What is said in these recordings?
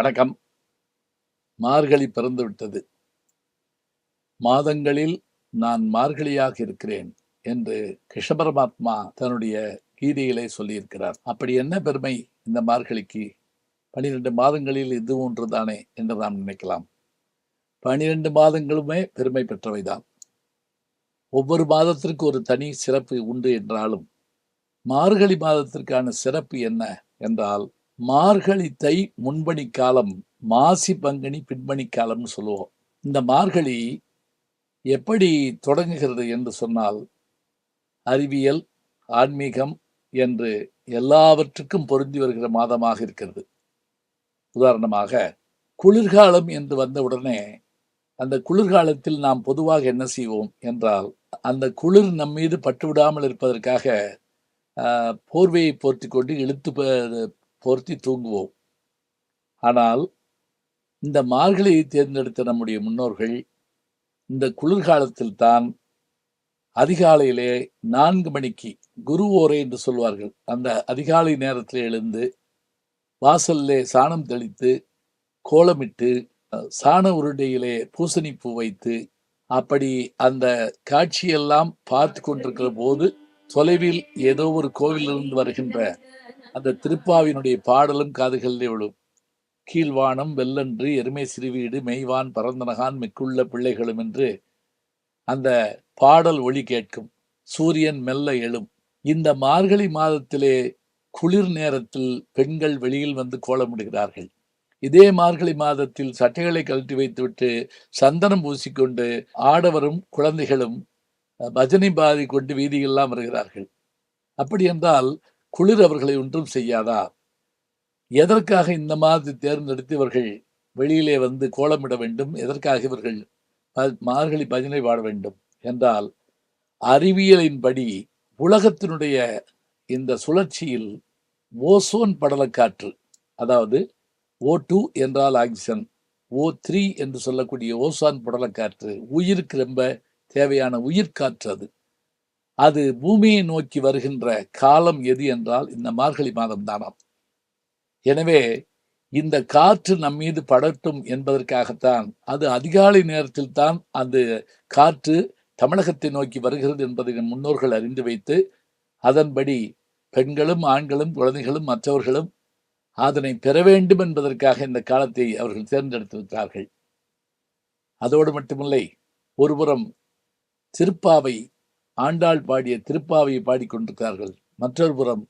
வணக்கம். மார்கழி பிறந்து விட்டது மாதங்களில் நான் மார்கழியாக இருக்கிறேன் என்று கிருஷ்ண பரமாத்மா தன்னுடைய கீதையிலே சொல்லியிருக்கிறார். அப்படி என்ன பெருமை இந்த மார்கழிக்கு? பனிரெண்டு மாதங்களில் இது ஒன்று தானே என்று நாம் நினைக்கலாம். பனிரெண்டு மாதங்களுமே பெருமை பெற்றவைதான். ஒவ்வொரு மாதத்திற்கு ஒரு தனி சிறப்பு உண்டு என்றாலும் மார்கழி மாதத்திற்கான சிறப்பு என்ன என்றால் மார்கழி தை முன்பணி காலம் மாசி பங்கனி பின்பணி காலம்னு சொல்லுவோம். இந்த மார்கழி எப்படி தொடங்குகிறது என்று சொன்னால் அறிவியல் ஆன்மீகம் என்று எல்லாவற்றுக்கும் பொருந்தி வருகிற மாதமாக இருக்கிறது. உதாரணமாக குளிர்காலம் என்று வந்தவுடனே அந்த குளிர்காலத்தில் நாம் பொதுவாக என்ன செய்வோம் என்றால் அந்த குளிர் நம் மீது பட்டுவிடாமல் இருப்பதற்காக போர்வையை போர்த்தி கொண்டு இழுத்து ப- போர்த்தி தூங்குவோம். ஆனால் இந்த மார்கழியை தேர்ந்தெடுத்த நம்முடைய முன்னோர்கள் இந்த குளிர்காலத்தில் தான் அதிகாலையிலே நான்கு மணிக்கு குரு ஓரை என்று சொல்வார்கள். அந்த அதிகாலை நேரத்தில் எழுந்து வாசல்லே சாணம் தெளித்து கோலமிட்டு சாண உருண்டையிலே பூசணி பூ வைத்து அப்படி அந்த காட்சியெல்லாம் பார்த்து கொண்டிருக்கிற போது தொலைவில் ஏதோ ஒரு கோவிலிருந்து வருகின்ற அந்த திருப்பாவினுடைய பாடலும் காதுகளிலே விழும். கீழ்வானம் வெள்ளன்று எருமை சிறுவீடு மெய்வான் பரந்தனகான் மிக்குள்ள பிள்ளைகளும் என்று அந்த பாடல் ஒளி கேட்கும். சூரியன் மெல்ல எழும். இந்த மார்கழி மாதத்திலே குளிர் நேரத்தில் பெண்கள் வெளியில் வந்து கோலமிடுகிறார்கள் இதே மார்கழி மாதத்தில் சட்டைகளை கழட்டி வைத்துவிட்டு சந்தனம் பூசிக்கொண்டு ஆடவரும் குழந்தைகளும் பஜனை பாதி கொண்டு வீதியெல்லாம் வருகிறார்கள். அப்படி என்றால் குளிர் அவர்களை ஒன்றும் செய்யாதா? எதற்காக இந்த மாதிரி தேர்ந்தெடுத்து இவர்கள் வெளியிலே வந்து கோலமிட வேண்டும்? எதற்காக இவர்கள் மார்கழி பஜனை பாட வேண்டும் என்றால் அறிவியலின்படி உலகத்தினுடைய இந்த சுழற்சியில் ஓசோன் படலக்காற்று அதாவது ஓ டூ என்றால் ஆக்சிஜன் ஓ த்ரீ என்று சொல்லக்கூடிய ஓசான் படலக்காற்று உயிருக்கு ரொம்ப தேவையான உயிர்காற்று அது. அது பூமியை நோக்கி வருகின்ற காலம் எது என்றால் இந்த மார்கழி மாதம் தானாம். எனவே இந்த காற்று நம் மீது படட்டும் என்பதற்காகத்தான் அது அதிகாலை நேரத்தில் தான் அந்த காற்று தமிழகத்தை நோக்கி வருகிறது என்பதை முன்னோர்கள் அறிந்து வைத்து அதன்படி பெண்களும் ஆண்களும் குழந்தைகளும் மற்றவர்களும் அதனை பெற வேண்டும் என்பதற்காக இந்த காலத்தை அவர்கள் தேர்ந்தெடுத்திருக்கிறார்கள். அதோடு மட்டுமில்லை ஒருபுறம் திருப்பாவை ஆண்டாள் பாடிய திருப்பாவையை பாடிக்கொண்டிருக்கிறார்கள். மற்றொரு புறம்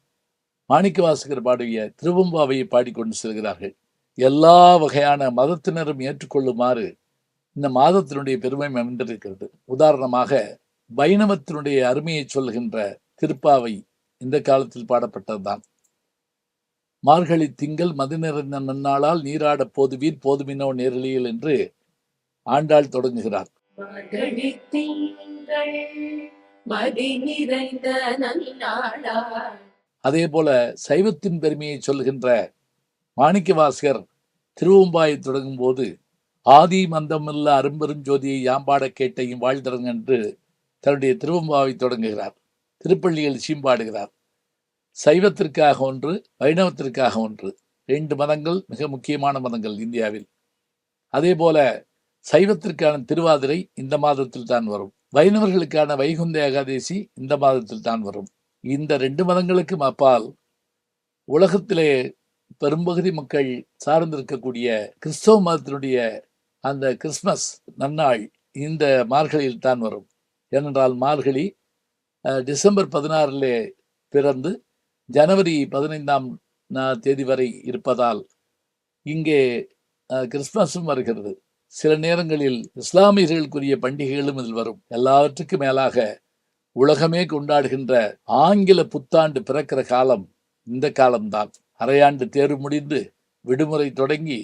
மாணிக்கவாசகர் பாடிய திருவம்பாவையை பாடிக்கொண்டு செல்கிறார்கள். எல்லா வகையான மதத்தினரும் ஏற்றுக்கொள்ளுமாறு இந்த மாதத்தினுடைய பெருமை அமைந்திருக்கிறது. உதாரணமாக வைணவத்தினுடைய அருமையை சொல்கின்ற திருப்பாவை இந்த காலத்தில் பாடப்பட்டதுதான். மார்கழி திங்கள் மது நிறைந்த நன்னாளால் நீராட போதுவீர் போதுமினோ நேரலியல் என்று ஆண்டாள் தொடங்குகிறார். மதி நிறைந்த அதே போல சைவத்தின் பெருமையை சொல்கின்ற மாணிக்கவாசகர் திருவம்பாயை தொடங்கும் போது ஆதி மந்தமில்ல அரும்பெருஞ்சோதியை யாம்பாட கேட்டையும் வாழ்தரங்க என்று தன்னுடைய திருவம்பாவை தொடங்குகிறார். திருப்பள்ளியில் சீம்பாடுகிறார் சைவத்திற்காக ஒன்று வைணவத்திற்காக ஒன்று ரெண்டு மதங்கள் மிக முக்கியமான மதங்கள் இந்தியாவில். அதே போல சைவத்திற்கான திருவாதிரை இந்த மாதத்தில் தான் வரும். வைணவர்களுக்கான வைகுந்த ஏகாதேசி இந்த மாதத்தில் தான் வரும். இந்த ரெண்டு மதங்களுக்கும் அப்பால் உலகத்திலே பெரும்பகுதி மக்கள் சார்ந்திருக்கக்கூடிய கிறிஸ்தவ மதத்தினுடைய அந்த கிறிஸ்மஸ் நன்னாள் இந்த மார்கழியில் தான் வரும். ஏனென்றால் மார்கழி டிசம்பர் பதினாறிலே பிறந்து ஜனவரி பதினைந்தாம் தேதி வரை இருப்பதால் இங்கே கிறிஸ்மஸும் வருகிறது. சில நேரங்களில் இஸ்லாமியர்களுக்குரிய பண்டிகைகளும் இதில் வரும். எல்லாவற்றுக்கும் மேலாக உலகமே கொண்டாடுகின்ற ஆங்கில புத்தாண்டு பிறக்கிற காலம் இந்த காலம்தான். அரையாண்டு தேர்வு முடிந்து விடுமுறை தொடங்கி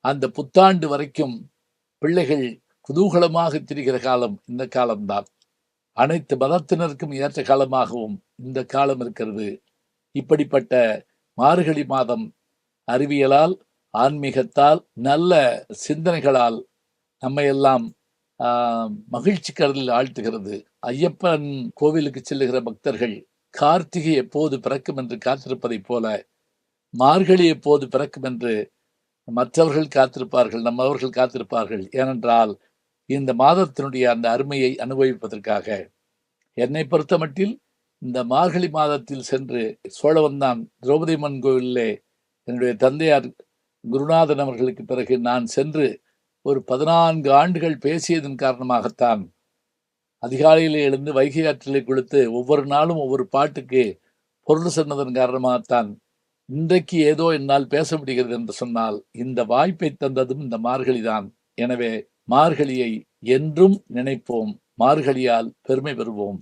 அந்த புத்தாண்டு வரைக்கும் பிள்ளைகள் குதூகலமாக திரிகிற காலம் இந்த காலம்தான். அனைத்து மதத்தினருக்கும் ஏற்ற காலமாகவும் இந்த காலம் இருக்கிறது. இப்படிப்பட்ட மார்கழி மாதம் அறிவியலால் ஆன்மீகத்தால் நல்ல சிந்தனைகளால் நம்மையெல்லாம் ஆஹ், மகிழ்ச்சி கடலில் ஆழ்த்துகிறது. ஐயப்பன் கோவிலுக்கு செல்லுகிற பக்தர்கள் கார்த்திகை எப்போது பிறக்கும் என்று காத்திருப்பதைப் போல மார்கழி எப்போது பிறக்கும் என்று மற்றவர்கள் காத்திருப்பார்கள் நம்மவர்கள் காத்திருப்பார்கள். ஏனென்றால் இந்த மாதத்தினுடைய அந்த அருமையை அனுபவிப்பதற்காக என்னை பொறுத்தமட்டில் இந்த மார்கழி மாதத்தில் சென்று சோழவந்தான் திரௌபதி அம்மன் கோவிலிலே என்னுடைய தந்தையார் குருநாதன் அவர்களுக்கு பிறகு நான் சென்று ஒரு பதினான்கு ஆண்டுகள் பேசியதன் காரணமாகத்தான் அதிகாலையில் எழுந்து வைகை ஆற்றிலே கொடுத்து ஒவ்வொரு நாளும் ஒவ்வொரு பாட்டுக்கு பொருள் சொன்னதன் காரணமாகத்தான் இன்றைக்கு ஏதோ என்னால் பேச முடிகிறது என்று சொன்னால் இந்த வாய்ப்பை தந்ததும் இந்த மார்கழிதான். எனவே மார்கழியை என்றும் நினைப்போம். மார்கழியால் பெருமை பெறுவோம்.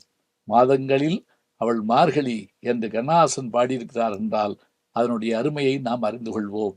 மாதங்களில் அவள் மார்கழி என்று கண்ணாசன் பாடியிருக்கிறார் என்றால் அதனுடைய அருமையை நாம் அறிந்து கொள்வோம்.